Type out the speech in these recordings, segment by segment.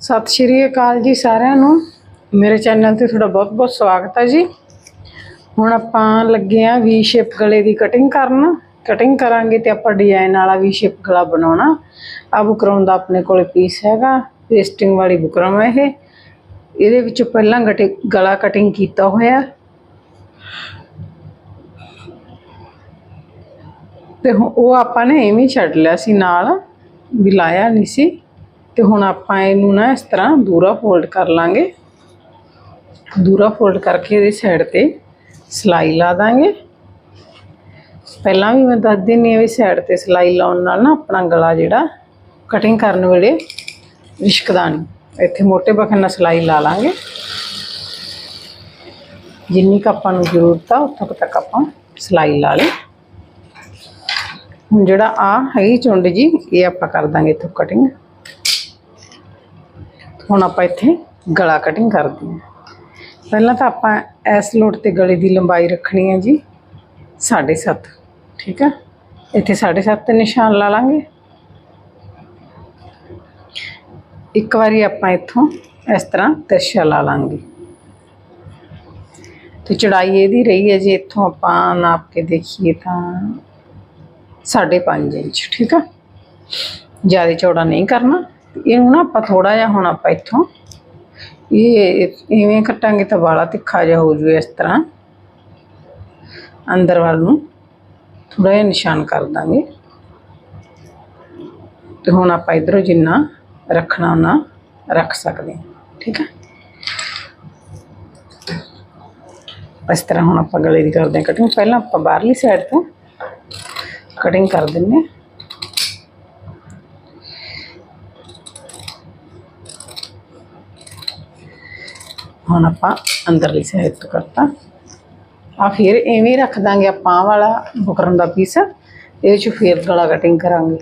ਸਤਿ ਸ਼੍ਰੀ ਅਕਾਲ ਜੀ ਸਾਰਿਆਂ ਨੂੰ। ਮੇਰੇ ਚੈਨਲ ਤੇ ਤੁਹਾਡਾ ਬਹੁਤ-ਬਹੁਤ ਸਵਾਗਤ ਹੈ ਜੀ। ਹੁਣ ਆਪਾਂ ਲੱਗੇ ਆ ਵੀ ਸ਼ੇਪ ਗਲੇ ਦੀ ਕਟਿੰਗ ਕਰਨ। ਕਟਿੰਗ ਕਰਾਂਗੇ ਤੇ ਆਪਾਂ ਡਿਜ਼ਾਈਨ ਵਾਲਾ ਵੀ ਸ਼ੇਪ ਗਲਾ ਬਣਾਉਣਾ। ਆ ਬੁਕਰਮ ਦਾ ਆਪਣੇ ਕੋਲੇ ਪੀਸ ਹੈਗਾ। ਪੇਸਟਿੰਗ ਵਾਲੀ ਬੁਕਰਮ ਹੈ ਇਹ। ਇਹਦੇ ਵਿੱਚੋਂ ਪਹਿਲਾਂ ਗਟੇ, ਗਲਾ ਕਟਿੰਗ ਕੀਤਾ ਹੋਇਆ। ਤੇ ਉਹ ਆਪਾਂ ਨੇ ਐਵੇਂ ਛੱਡ ਲਿਆ ਸੀ ਨਾਲ, ਵੀ ਲਾਇਆ ਨਹੀਂ ਸੀ। ਤੇ ਹੁਣ ਆਪਾਂ ਇਹਨੂੰ ਨਾ ਇਸ ਤਰ੍ਹਾਂ ਦੂਰਾ ਫੋਲਡ ਕਰ ਲਾਂਗੇ। ਦੂਰਾ ਫੋਲਡ ਕਰਕੇ ਇਹਦੀ ਸਾਈਡ ਤੇ ਸਲਾਈ ਲਾ ਦਾਂਗੇ। ਪਹਿਲਾਂ ਵੀ ਮੈਂ ਦੱਸ ਦਿੰਨੀ ਆ ਵੀ ਸਾਈਡ ਤੇ ਸਲਾਈ ਲਾਉਣ ਨਾਲ ਨਾ ਆਪਣਾ ਗਲਾ ਜਿਹੜਾ ਕਟਿੰਗ ਕਰਨ ਵੇਲੇ ਰਿਸ਼ਕਦਾ ਨਹੀਂ ਇੱਥੇ ਮੋਟੇ ਬਖਨ ਨਾਲ ਸਲਾਈ ਲਾ ਲਾਂਗੇ। ਜਿੰਨੀ ਕੁ ਆਪਾਂ ਨੂੰ ਜ਼ਰੂਰਤ ਆ ਉੱਥੋਂ ਤੱਕ ਆਪਾਂ ਸਲਾਈ ਲਾ ਲਈ। ਹੁਣ ਜਿਹੜਾ ਆ ਹੈਗੀ ਚੁੰਡ ਜੀ, ਇਹ ਆਪਾਂ ਕਰ ਦਾਂਗੇ ਇੱਥੋਂ ਕਟਿੰਗ ਹੁਣ ਆਪਾਂ ਇੱਥੇ ਗਲਾ ਕਟਿੰਗ ਕਰਦੇ ਹਾਂ। ਪਹਿਲਾਂ ਤਾਂ ਆਪਾਂ ਇਸ ਲੋਟ ਤੇ ਗਲੇ ਦੀ ਲੰਬਾਈ ਰੱਖਣੀ ਹੈ ਜੀ 7.5 ਠੀਕ ਹੈ? ਇੱਥੇ 7.5 ਤੇ ਨਿਸ਼ਾਨ ਲਾ ਲਾਂਗੇ। ਇੱਕ ਵਾਰੀ ਆਪਾਂ ਇੱਥੋਂ ਇਸ ਤਰ੍ਹਾਂ ਤਿਰਛਾ ਲਾ ਲਾਂਗੇ। ਤੇ ਚੜਾਈ ਇਹਦੀ ਰਹੀ ਹੈ ਜੀ, ਇੱਥੋਂ ਆਪਾਂ ਨਾਪ ਕੇ ਦੇਖੀਏ ਤਾਂ 5.5 ਇੰਚ, ਠੀਕ ਆ ਜ਼ਿਆਦਾ ਚੌੜਾ ਨਹੀਂ ਕਰਨਾ। ਇਹਨੂੰ ਨਾ ਆਪਾਂ ਥੋੜਾ ਜਿਹਾ ਹੁਣ ਆਪਾਂ ਇੱਥੋਂ ਇਹ ਇਵੇਂ ਕੱਟਾਂਗੇ ਤਾਂ ਵਾਲਾ ਤਿੱਖਾ ਜਿਹਾ ਹੋ ਜੂ ਇਸ ਤਰ੍ਹਾਂ। ਅੰਦਰ ਵੱਲ ਨੂੰ ਥੋੜਾ ਜਿਹਾ ਨਿਸ਼ਾਨ ਕਰ ਦਾਂਗੇ। ਤੇ ਹੁਣ ਆਪਾਂ ਇਧਰੋਂ ਜਿੰਨਾ ਰੱਖਣਾ ਉਹਨਾਂ ਰੱਖ ਸਕਦੇ ਹਾਂ, ਠੀਕ ਹੈ ਇਸ ਤਰ੍ਹਾਂ ਹੁਣ ਆਪਾਂ ਗਲੇ ਦੀ ਕਰਦੇ ਹਾਂ ਕਟਿੰਗ ਪਹਿਲਾਂ ਆਪਾਂ ਬਾਹਰਲੀ ਸਾਈਡ ਤੋਂ ਕਟਿੰਗ ਕਰ ਦਿੰਨੇ ਹੁਣ ਆਪਾਂ ਅੰਦਰਲੀ ਸਾਈਡ ਤੋਂ ਕਰਤਾ। ਆ ਫਿਰ ਐਵੇਂ ਰੱਖ ਦਾਂਗੇ ਆਪਾਂ ਆਹ ਵਾਲਾ ਬੁਕਰਮ ਦਾ ਪੀਸ ਇਹਦੇ ਚ ਫਿਰ ਗਲਾ ਕਟਿੰਗ ਕਰਾਂਗੇ।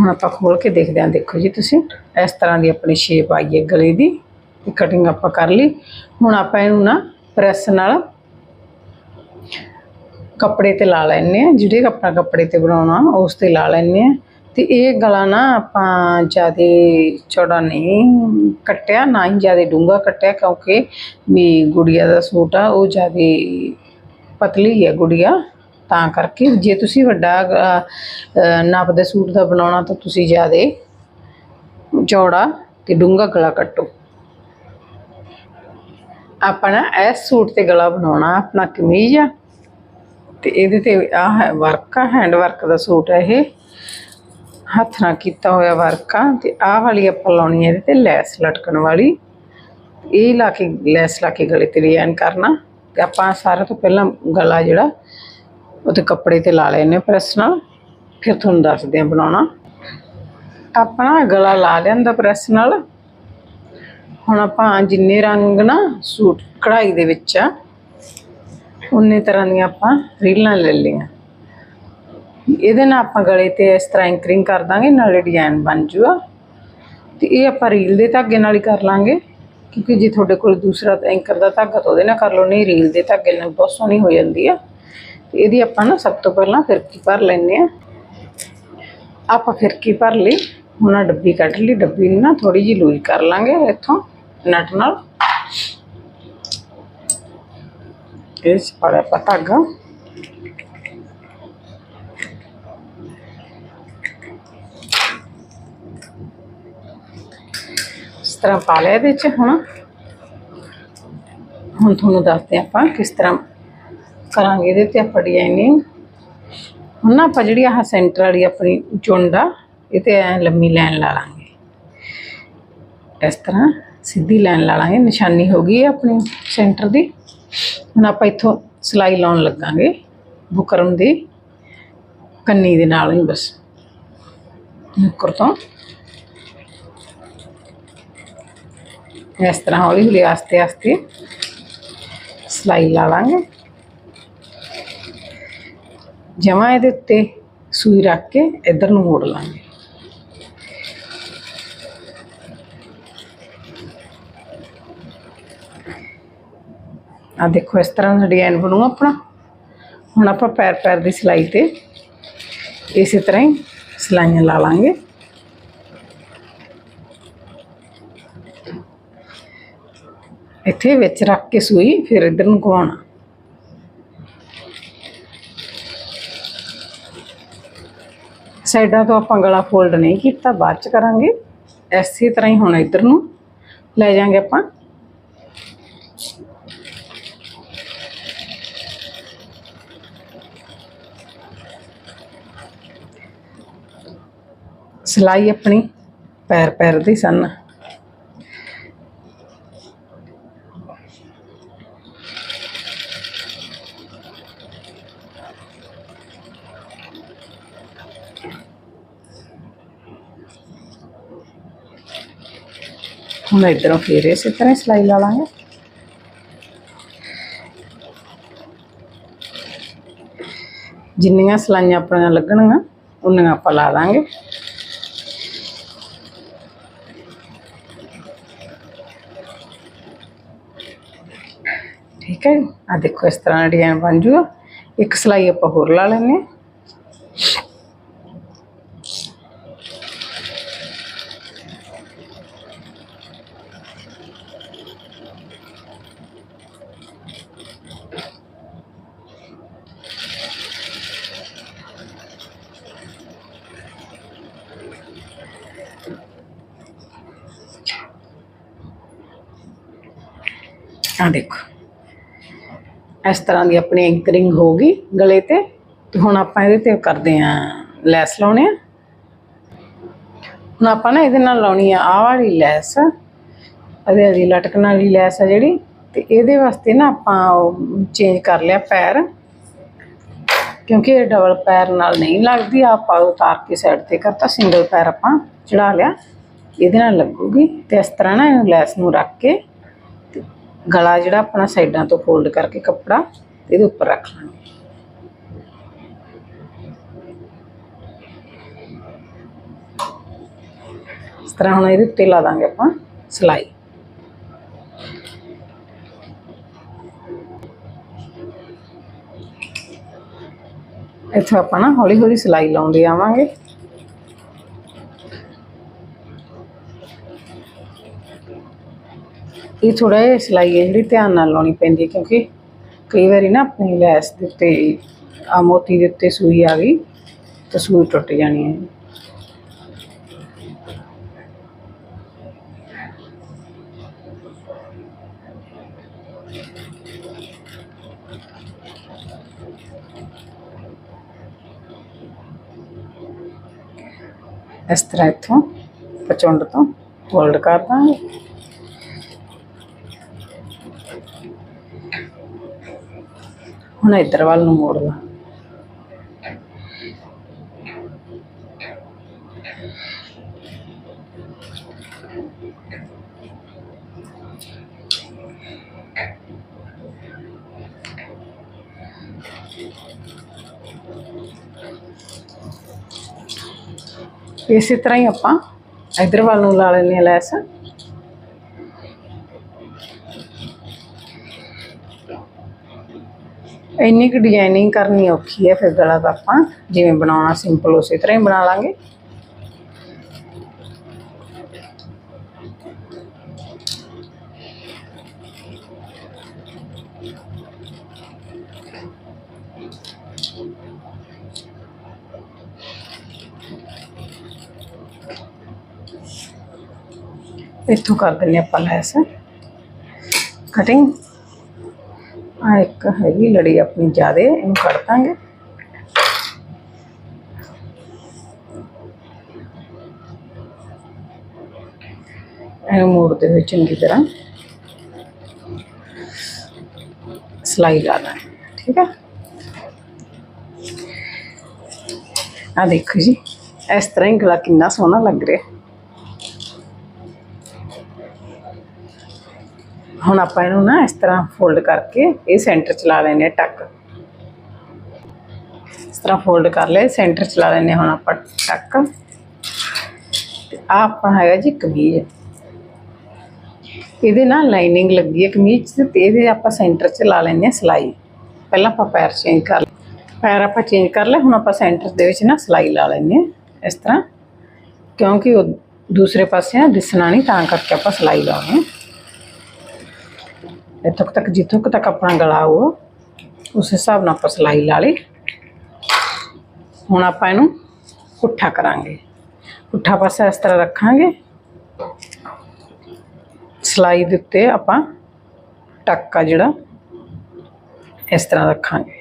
ਹੁਣ ਆਪਾਂ ਖੋਲ ਕੇ ਦੇਖਦੇ ਹਾਂ। ਦੇਖੋ ਜੀ ਤੁਸੀਂ, ਇਸ ਤਰ੍ਹਾਂ ਦੀ ਆਪਣੀ ਸ਼ੇਪ ਆਈ ਹੈ ਗਲੇ ਦੀ। ਤੇ ਕਟਿੰਗ ਆਪਾਂ ਕਰ ਲਈ। ਹੁਣ ਆਪਾਂ ਇਹਨੂੰ ਨਾ ਪ੍ਰੈਸ ਨਾਲ ਕੱਪੜੇ ਤੇ ਲਾ ਲੈਣੇ ਆ ਜਿਹੜੇ ਆਪਣਾ ਕੱਪੜੇ ਤੇ ਬਣਾਉਣਾ, ਉਸ ਤੇ ਲਾ ਲੈਣੇ ਆ ਤੇ ਇਹ ਗਲਾ ਨਾ ਆਪਾਂ ਜਿਆਦੇ ਚੌੜਾ ਨਹੀਂ ਕੱਟਿਆ ਨਾ ਹੀ ਜਿਆਦੇ ਡੂੰਘਾ ਕੱਟਿਆ ਕਿਉਂਕਿ ਵੀ ਗੁੜੀਆ ਦਾ ਸੂਟ ਆ ਉਹ ਜਿਆਦੇ ਪਤਲੀ ਹੈ ਗੁੜੀਆ ਤਾਂ ਕਰਕੇ ਜੇ ਤੁਸੀਂ ਵੱਡਾ ਅ, ਅ, ਨਾਪ ਦੇ ਸੂਟ ਦਾ ਬਣਾਉਣਾ ਤਾਂ ਤੁਸੀਂ ਜਿਆਦੇ ਚੌੜਾ ਤੇ ਡੂੰਘਾ ਗਲਾ ਕੱਟੋ। ਆਪਣਾ ਇਸ ਸੂਟ ਤੇ ਗਲਾ ਬਣਾਉਣਾ ਆਪਣਾ ਕਮੀਜ਼ ਆ ਤੇ ਇਹਦੇ ਤੇ ਆ ਹੈ ਵਰਕ ਆ ਹੈਂਡ ਵਰਕ ਦਾ ਸੂਟ ਹੈ ਇਹ। ਹੱਥ ਨਾਲ ਕੀਤਾ ਹੋਇਆ ਵਰਕ ਆ ਤੇ ਆਹ ਵਾਲੀ ਆਪਾਂ ਲਾਉਣੀ ਹੈ ਇਹਦੇ ਤੇ ਲੈਸ ਲਟਕਣ ਵਾਲੀ। ਇਹ ਲਾ ਕੇ, ਲੈਸ ਲਾ ਕੇ ਗਲੇ ਤੇ ਡਿਜ਼ਾਈਨ ਕਰਨਾ। ਤੇ ਆਪਾਂ ਸਾਰਾ ਤੋਂ ਪਹਿਲਾਂ ਗਲਾ ਜਿਹੜਾ, ਉਹਦੇ ਕੱਪੜੇ ਤੇ ਲਾ ਲੈਨੇ ਪ੍ਰੈਸ ਨਾਲ। ਫਿਰ ਤੁਹਾਨੂੰ ਦੱਸਦੇ ਆ ਬਣਾਉਣਾ। ਆਪਣਾ ਗਲਾ ਲਾ ਲਿਆਂਦਾ ਪ੍ਰੈਸ ਨਾਲ। ਹੁਣ ਆਪਾਂ ਜਿੰਨੇ ਰੰਗ ਨਾ ਸੂਟ ਕਢਾਈ ਦੇ ਵਿੱਚ ਆ ਉਨੇ ਤਰ੍ਹਾਂ ਦੀਆਂ ਆਪਾਂ ਰੀਲਾਂ ਲੈ ਲਈਆਂ। ਇਹਦੇ ਨਾਲ ਆਪਾਂ ਗਲੇ ਤੇ ਇਸ ਤਰ੍ਹਾਂ ਐਂਕਰਿੰਗ ਕਰ ਦਾਂਗੇ, ਨਾਲੇ ਡਿਜ਼ਾਈਨ ਬਣ ਜੂਗਾ। ਤੇ ਇਹ ਆਪਾਂ ਰੀਲ ਦੇ ਧਾਗੇ ਨਾਲ ਹੀ ਕਰ ਲਾਂਗੇ, ਕਿਉਂਕਿ ਜੇ ਤੁਹਾਡੇ ਕੋਲ ਦੂਸਰਾ ਐਂਕਰ ਦਾ ਧਾਗਾ ਤਾਂ ਉਹਦੇ ਨਾਲ ਕਰ ਲਓ, ਨਹੀਂ ਰੀਲ ਦੇ ਧਾਗੇ ਨਾਲ ਬਹੁਤ ਸੋਹਣੀ ਹੋ ਜਾਂਦੀ ਆ। ਤੇ ਇਹਦੀ ਆਪਾਂ ਨਾ ਸਭ ਤੋਂ ਪਹਿਲਾਂ ਫਿਰਕੀ ਭਰ ਲੈਂਦੇ ਆ? ਆਪਾਂ ਫਿਰਕੀ ਭਰ ਲਈ? ਹੁਣ ਆਹ ਡੱਬੀ ਕੱਢ ਲਈ, ਡੱਬੀ ਨੂੰ ਨਾ ਥੋੜੀ ਜਿਹੀ ਲੂਜ਼ ਕਰ ਲਾਂਗੇ ਇੱਥੋਂ, ਨਟ ਨਾਲ। ਇਸ ਚ ਆਪਾਂ ਧਾਗਾ। ਤਰ੍ਹਾਂ ਪਾ ਲਿਆ ਇਹਦੇ ਚ ਹੁਣ। ਹੁਣ ਤੁਹਾਨੂੰ ਦੱਸਦੇ ਹਾਂ ਆਪਾਂ ਕਿਸ ਤਰ੍ਹਾਂ ਕਰਾਂਗੇ ਇਹਦੇ ਤੇ ਆਪਾਂ ਡਿਜ਼ਾਈਨਿੰਗ ਹੁਣ ਨਾ ਆਪਾਂ ਜਿਹੜੀ ਆਹ ਸੈਂਟਰ ਵਾਲੀ ਆਪਣੀ ਚੁੰਡ ਆ, ਇਹ ਤੇ ਐ ਲੰਮੀ ਲਾਈਨ ਲਾ ਲਾਂਗੇ। ਇਸ ਤਰ੍ਹਾਂ ਸਿੱਧੀ ਲਾਈਨ ਲਾ ਲਾਂਗੇ, ਨਿਸ਼ਾਨੀ ਹੋ ਗਈ ਹੈ ਆਪਣੀ ਸੈਂਟਰ ਦੀ। ਹੁਣ ਆਪਾਂ ਇੱਥੋਂ ਸਲਾਈ ਲਾਉਣ ਲੱਗਾਂਗੇ, ਬੁਕਰਮ ਦੀ ਕੰਨੀ ਦੇ ਨਾਲ ਹੀ ਬਸ। ਨੁੱਕਰ ਤੋਂ ਇਸ ਤਰ੍ਹਾਂ ਹੌਲੀ ਹੌਲੀ ਆਸਤੇ ਆਸਤੇ ਸਲਾਈ ਲਾ ਲਾਂਗੇ ਜਮਾ ਇਹਦੇ ਉੱਤੇ ਸੂਈ ਰੱਖ ਕੇ ਇਧਰ ਨੂੰ ਮੋੜ ਲਾਂਗੇ ਆ ਦੇਖੋ ਇਸ ਤਰ੍ਹਾਂ ਦਾ ਡਿਜ਼ਾਈਨ ਬਣੂ ਆਪਣਾ ਹੁਣ ਆਪਾਂ ਪੈਰ ਪੈਰ ਦੀ ਸਿਲਾਈ ਤੇ ਇਸੇ ਤਰ੍ਹਾਂ ਹੀ ਸਿਲਾਈਆਂ ਲਾ ਲਾਂਗੇ ਇੱਥੇ ਵਿੱਚ ਰੱਖ ਕੇ ਸੂਈ, ਫਿਰ ਇੱਧਰ ਨੂੰ ਘੁਮਾਉਣਾ ਸਾਈਡਾਂ ਤੋਂ ਆਪਾਂ ਗਲਾ ਫੋਲਡ ਨਹੀਂ ਕੀਤਾ, ਬਾਅਦ ਚ ਕਰਾਂਗੇ। ਐਸੀ ਤਰ੍ਹਾਂ ਹੀ ਹੁਣ ਇੱਧਰ ਨੂੰ ਲੈ ਜਾਾਂਗੇ ਆਪਾਂ। ਸਿਲਾਈ ਆਪਣੀ ਪੈਰ ਪੈਰ ਦੀ ਸੰਨ। ਹੁਣ ਇਧਰੋਂ ਫੇਰ ਇਸੇ ਤਰ੍ਹਾਂ ਹੀ ਸਿਲਾਈ ਲਾ ਲਾਂਗੇ। ਜਿੰਨੀਆਂ ਸਲਾਈਆਂ ਆਪਣੀਆਂ ਲੱਗਣਗੀਆਂ, ਉਨੀਆਂ ਆਪਾਂ ਲਾ ਦਾਂਗੇ ਠੀਕ ਹੈ ਆ ਦੇਖੋ, ਇਸ ਤਰ੍ਹਾਂ ਡਿਜ਼ਾਈਨ ਬਣ ਜੂਗਾ। ਇੱਕ ਸਲਾਈ ਆਪਾਂ ਹੋਰ ਲਾ ਲੈਂਦੇ ਆ ਦੇਖੋ। ਇਸ ਤਰ੍ਹਾਂ ਦੀ ਆਪਣੀ ਐਂਕਰਿੰਗ ਹੋ ਗਈ ਗਲੇ ਤੇ। ਤੇ ਹੁਣ ਆਪਾਂ ਇਹਦੇ ਤੇ ਕਰਦੇ ਆਂ ਲੈਸ ਲਾਉਣੇ ਆ। ਹੁਣ ਆਪਾਂ ਨਾ ਇਹਦੇ ਨਾਲ ਲਾਉਣੀ ਆ ਆਹ ਵਾਲੀ ਲੈਸ। ਇਹਦੇ ਵਾਲੀ ਲਟਕਣ ਵਾਲੀ ਲੈਸ ਆ ਜਿਹੜੀ। ਤੇ ਇਹਦੇ ਵਾਸਤੇ ਨਾ ਆਪਾਂ ਉਹ ਚੇਂਜ ਕਰ ਲਿਆ ਪੈਰ। ਕਿਉਂਕਿ ਇਹ ਡਬਲ ਪੈਰ ਨਾਲ ਨਹੀਂ ਲੱਗਦੀ। ਆਪਾਂ ਉਤਾਰ ਕੇ ਸਾਈਡ ਤੇ ਕਰਤਾ ਸਿੰਗਲ ਪੈਰ ਆਪਾਂ ਚੜਾ ਲਿਆ। ਇਹਦੇ ਨਾਲ ਲੱਗੂਗੀ। ਤੇ ਇਸ ਤਰ੍ਹਾਂ ਨਾ ਇਹਨੂੰ ਲੈਸ ਨੂੰ ਰੱਖ ਕੇ ਗਲਾ ਜਿਹੜਾ ਆਪਣਾ ਸਾਈਡਾਂ ਤੋਂ ਫੋਲਡ ਕਰਕੇ ਕੱਪੜਾ ਇਹਦੇ ਉੱਪਰ ਰੱਖ ਲਾਂਗੇ ਇਸ ਤਰ੍ਹਾਂ ਹੁਣ ਇਹਦੇ ਉੱਤੇ ਲਾ ਦਾਂਗੇ ਆਪਾਂ ਸਿਲਾਈ। ਇੱਥੇ ਆਪਾਂ ਨਾ ਹੌਲੀ ਹੌਲੀ ਸਿਲਾਈ ਲਾਉਂਦੇ ਆਵਾਂਗੇ। ਇਹ ਥੋੜਾ ਜਿਹਾ ਸਿਲਾਈ ਹੈ ਜਿਹੜੀ ਧਿਆਨ ਨਾਲ ਲਾਉਣੀ ਪੈਂਦੀ ਹੈ, ਕਿਉਂਕਿ ਕਈ ਵਾਰੀ ਨਾ ਆਪਣੀ ਲੈਸ ਦੇ ਉੱਤੇ ਆ ਮੋਤੀ ਦੇ ਉੱਤੇ ਸੂਈ ਆ ਗਈ ਤਾਂ ਸੂਈ ਟੁੱਟ ਜਾਣੀ ਹੈ। ਇਸ ਤਰ੍ਹਾਂ ਇੱਥੋਂ ਪਚੁੰਡ ਤੋਂ ਫੋਲਡ ਕਰ ਦਾਂਗੇ ਹੁਣ ਇੱਧਰ ਵੱਲ ਨੂੰ ਮੋੜ ਲਾ ਇਸੇ ਤਰ੍ਹਾਂ ਹੀ ਆਪਾਂ ਇੱਧਰ ਵੱਲ ਇੰਨੀ ਕੁ ਡਿਜ਼ਾਈਨਿੰਗ ਕਰਨੀ ਔਖੀ ਹੈ ਫਿਰ ਗਲਾ ਤਾਂ ਆਪਾਂ ਜਿਵੇਂ ਬਣਾਉਣਾ ਸਿੰਪਲ ਉਸੇ ਤਰ੍ਹਾਂ ਹੀ ਬਣਾ ਲਾਂਗੇ। ਇੱਥੋਂ ਕਰ ਦਿੰਦੇ ਆਪਾਂ ਲੈਸ। ਕਟਿੰਗ ਆ ਇੱਕ ਹੈਗੀ ਲੜੀ ਆਪਣੀ ਜਿਆਦੇ, ਇਹਨੂੰ ਕੱਢ ਦਾਂਗੇ। ਇਹਨੂੰ ਮੋੜਦੇ ਹੋਏ ਚੰਗੀ ਤਰ੍ਹਾਂ। ਸਿਲਾਈ ਲਾ ਦਾਂਗੇ, ਠੀਕ ਹੈ ਆ ਦੇਖੋ ਜੀ, ਇਸ ਤਰ੍ਹਾਂ ਹੀ ਗਲਾ ਕਿੰਨਾ ਸੋਹਣਾ ਲੱਗ ਰਿਹਾ। ਹੁਣ ਆਪਾਂ ਇਹਨੂੰ ਨਾ ਇਸ ਤਰ੍ਹਾਂ ਫੋਲਡ ਕਰਕੇ ਇਹ ਸੈਂਟਰ ਚ ਲਾ ਲੈਨੇ ਟੱਕ। ਇਸ ਤਰ੍ਹਾਂ ਫੋਲਡ ਕਰ ਲਿਆ ਸੈਂਟਰ ਚ ਲਾ ਲੈਨੇ ਹੁਣ ਆਪਾਂ ਟੱਕ। ਤੇ ਆ ਆਪਣਾ ਹੈਗਾ ਜੀ ਕਮੀਜ਼। ਇਹਦੇ ਨਾਲ ਲਾਈਨਿੰਗ ਲੱਗੀ ਹੈ ਕਮੀਜ਼ ਤੇ ਤੇ ਇਹਦੇ ਆਪਾਂ ਸੈਂਟਰ ਚ ਲਾ ਲੈਨੇ ਸਿਲਾਈ। ਪਹਿਲਾਂ ਆਪਾਂ ਪੈਰ ਚੇਂਜ ਕਰ ਪੈਰ ਆਪਾਂ ਚੇਂਜ ਕਰ ਲਿਆ, ਹੁਣ ਆਪਾਂ ਸੈਂਟਰ ਦੇ ਵਿੱਚ ਨਾ ਸਿਲਾਈ ਲਾ ਲੈਨੇ ਇਸ ਤਰ੍ਹਾਂ। ਕਿਉਂਕਿ ਉਹ ਦੂਸਰੇ ਪਾਸੇ ਨਾ ਦਿਸਣਾ ਨਹੀਂ, ਤਾਂ ਕਰਕੇ ਆਪਾਂ ਸਿਲਾਈ ਲਾਉਣੀ ਹੈ। ਇੱਥੋਂ ਕੁ ਤੱਕ, ਜਿੱਥੋਂ ਕੁ ਤੱਕ ਆਪਣਾ ਗਲਾ ਉਹ ਉਸ ਹਿਸਾਬ ਨਾਲ ਆਪਾਂ ਸਿਲਾਈ ਲਾ ਲਈ। ਹੁਣ ਆਪਾਂ ਇਹਨੂੰ ਪੁੱਠਾ ਕਰਾਂਗੇ। ਪੁੱਠਾ ਪਾਸਾ ਇਸ ਤਰ੍ਹਾਂ ਰੱਖਾਂਗੇ। ਸਿਲਾਈ ਦੇ ਉੱਤੇ ਆਪਾਂ ਟੱਕਾ ਜਿਹੜਾ, ਇਸ ਤਰ੍ਹਾਂ ਰੱਖਾਂਗੇ।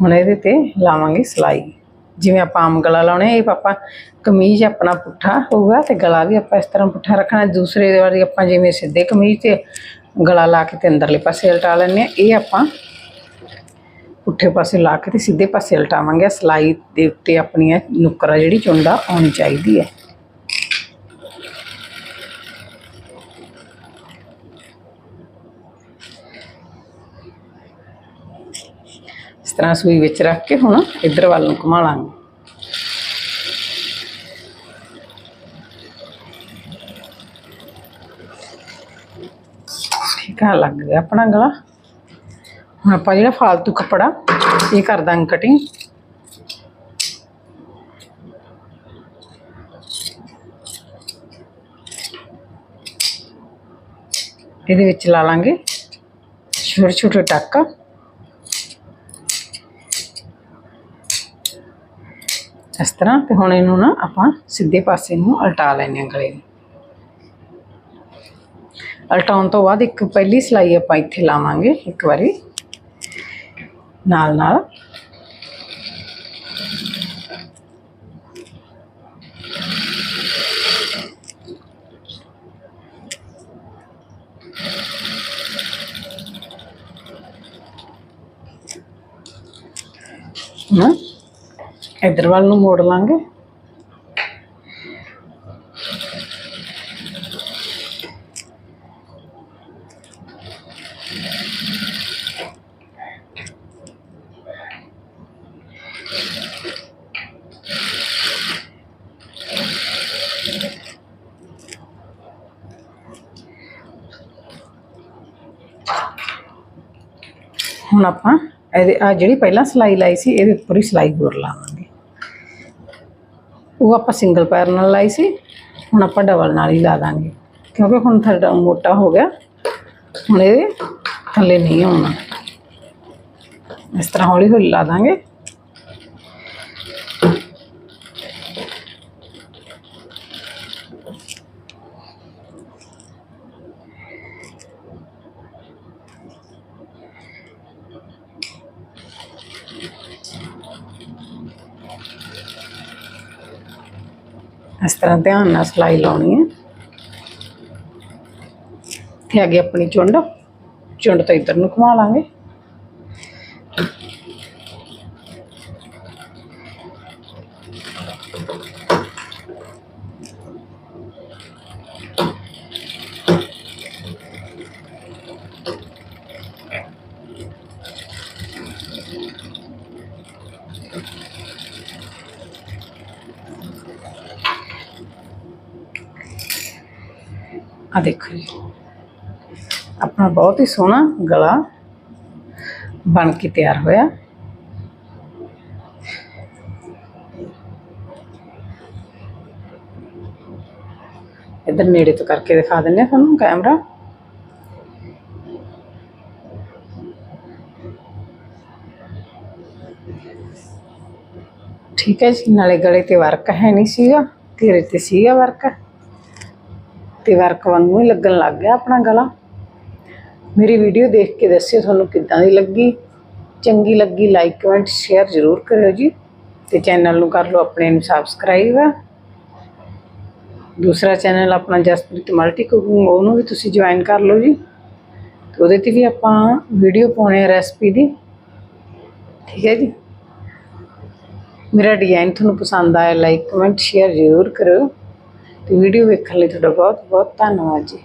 ਹੁਣ ਇਹਦੇ ਤੇ ਲਾਵਾਂਗੇ ਸਿਲਾਈ। ਜਿਵੇਂ ਆਪਾਂ ਆਮ ਗਲਾ ਲਾਉਣੇ ਇਹ ਆਪਾਂ ਕਮੀਜ਼ ਆਪਣਾ ਪੁੱਠਾ ਹੋਊਗਾ ਤੇ ਗਲਾ ਵੀ ਆਪਾਂ ਇਸ ਤਰ੍ਹਾਂ ਪੁੱਠਾ ਰੱਖਣਾ। ਦੂਸਰੇ ਦੇ ਵਾਰੀ ਆਪਾਂ ਜਿਵੇਂ ਸਿੱਧੇ ਕਮੀਜ਼ ਤੇ ਗਲਾ ਲਾ ਕੇ ਤੇ ਅੰਦਰਲੇ ਪਾਸੇ ਉਲਟਾ ਲੈਂਦੇ ਆ। ਇਹ ਆਪਾਂ ਪੁੱਠੇ ਪਾਸੇ ਲਾ ਕੇ ਤੇ ਸਿੱਧੇ ਪਾਸੇ ਉਲਟਾਵਾਂਗੇ। ਸਿਲਾਈ ਦੇ ਉੱਤੇ ਆਪਣੀ ਇਹ ਨੁੱਕਰ ਜਿਹੜੀ ਚੁੰਡਾ ਆਉਣੀ ਚਾਹੀਦੀ ਹੈ। ਤਰ੍ਹਾਂ ਸੂਈ ਵਿੱਚ ਰੱਖ ਕੇ ਹੁਣ ਇੱਧਰ ਵੱਲ ਨੂੰ ਘੁਮਾ ਲਾਂਗੇ। ਠੀਕ ਆ, ਲੱਗ ਗਿਆ ਆਪਣਾ ਗਲਾ। ਹੁਣ ਆਪਾਂ ਜਿਹੜਾ ਫਾਲਤੂ ਕੱਪੜਾ, ਇਹ ਕਰ ਦਾਂਗੇ ਕਟਿੰਗ ਇਹਦੇ ਵਿੱਚ ਲਾ ਲਾਂਗੇ ਛੋਟੇ ਛੋਟੇ ਟੱਕ। ਇਸ ਤਰ੍ਹਾਂ ਤੇ ਹੁਣ ਇਹਨੂੰ ਨਾ ਆਪਾਂ ਸਿੱਧੇ ਪਾਸੇ ਨੂੰ ਉਲਟਾ ਲੈਣੇ ਆ ਗਲੇ ਨੂੰ। ਉਲਟਾਉਣ ਤੋਂ ਬਾਅਦ ਇੱਕ ਪਹਿਲੀ ਸਲਾਈ ਆਪਾਂ ਇੱਥੇ ਲਾਵਾਂਗੇ, ਇੱਕ ਵਾਰੀ ਨਾਲ ਨਾਲ ਨਾ ਇਧਰ ਵੱਲ ਨੂੰ ਮੋੜ ਲਾਂਗੇ। ਹੁਣ ਆਪਾਂ ਇਹਦੇ ਆ ਜਿਹੜੀ ਪਹਿਲਾਂ ਸਲਾਈ ਲਾਈ ਸੀ, ਇਹਦੇ ਉੱਪਰ ਹੀ ਸਲਾਈ ਹੋਰ ਲਾਵਾਂਗੇ। ਉਹ ਆਪਾਂ ਸਿੰਗਲ ਪੈਰ ਨਾਲ ਲਾਈ ਸੀ ਹੁਣ ਆਪਾਂ ਡਬਲ ਨਾਲ ਹੀ ਲਾ ਦਾਂਗੇ ਕਿਉਂਕਿ ਹੁਣ ਥੋੜਾ ਮੋਟਾ ਹੋ ਗਿਆ ਹੁਣ ਇਹ ਥੱਲੇ ਨਹੀਂ ਆਉਣਾ ਇਸ ਤਰ੍ਹਾਂ ਹੌਲੀ ਹੌਲੀ ਲਾ ਦਾਂਗੇ ਇਸ ਤਰ੍ਹਾਂ ਧਿਆਨ ਨਾਲ ਸਲਾਈ ਲਾਉਣੀ ਹੈ। ਤੇ ਅੱਗੇ ਆਪਣੀ ਚੁੰਡ ਚੁੰਡ ਤਾਂ ਇੱਧਰ ਨੂੰ ਘੁਮਾ ਲਾਂਗੇ। ਆ ਦੇਖੋ ਜੀ ਆਪਣਾ ਬਹੁਤ ਹੀ ਸੋਹਣਾ ਗਲਾ ਬਣ ਕੇ ਤਿਆਰ ਹੋਇਆ ਇਧਰ ਨੇੜੇ ਤੋਂ ਕਰਕੇ ਦਿਖਾ ਦਿੰਨੇ ਆ ਤੁਹਾਨੂੰ ਕੈਮਰਾ ਠੀਕ ਹੈ ਜੀ ਨਾਲੇ ਗਲੇ ਤੇ ਵਰਕ ਹੈ ਨਹੀਂ ਸੀਗਾ ਤੇਰੇ ਤੇ ਸੀਗਾ ਵਰਕ ਤੇ ਵਰਕ ਵਾਂਗੂ ਹੀ ਲੱਗਣ ਲੱਗ ਗਿਆ ਆਪਣਾ ਗਲਾ। ਮੇਰੀ ਵੀਡੀਓ ਦੇਖ ਕੇ ਦੱਸਿਓ ਤੁਹਾਨੂੰ ਕਿੱਦਾਂ ਦੀ ਲੱਗੀ। ਚੰਗੀ ਲੱਗੀ ਲਾਈਕ ਕਮੈਂਟ ਸ਼ੇਅਰ ਜ਼ਰੂਰ ਕਰਿਓ ਜੀ ਤੇ ਚੈਨਲ ਨੂੰ ਕਰ ਲਓ ਆਪਣੇ ਨੂੰ ਸਬਸਕ੍ਰਾਈਬ ਦੂਸਰਾ ਚੈਨਲ ਆਪਣਾ ਜਸਪ੍ਰੀਤ ਮਲਟੀ ਕੁਕਿੰਗ ਉਹਨੂੰ ਵੀ ਤੁਸੀਂ ਜੁਆਇਨ ਕਰ ਲਓ ਜੀ। ਤੇ ਉਹਦੇ ਤੇ ਵੀ ਆਪਾਂ ਵੀਡੀਓ ਪਾਉਣੇ ਆ ਰੈਸਪੀ ਦੀ। ਠੀਕ ਹੈ ਜੀ। ਮੇਰਾ ਡਿਜ਼ਾਈਨ ਤੁਹਾਨੂੰ ਪਸੰਦ ਆਇਆ ਲਾਈਕ ਕਮੈਂਟ ਸ਼ੇਅਰ ਜ਼ਰੂਰ ਕਰਿਓ। ਤੇ ਵੀਡੀਓ ਵੇਖਣ ਲਈ ਤੁਹਾਡਾ ਬਹੁਤ ਬਹੁਤ ਧੰਨਵਾਦ ਜੀ।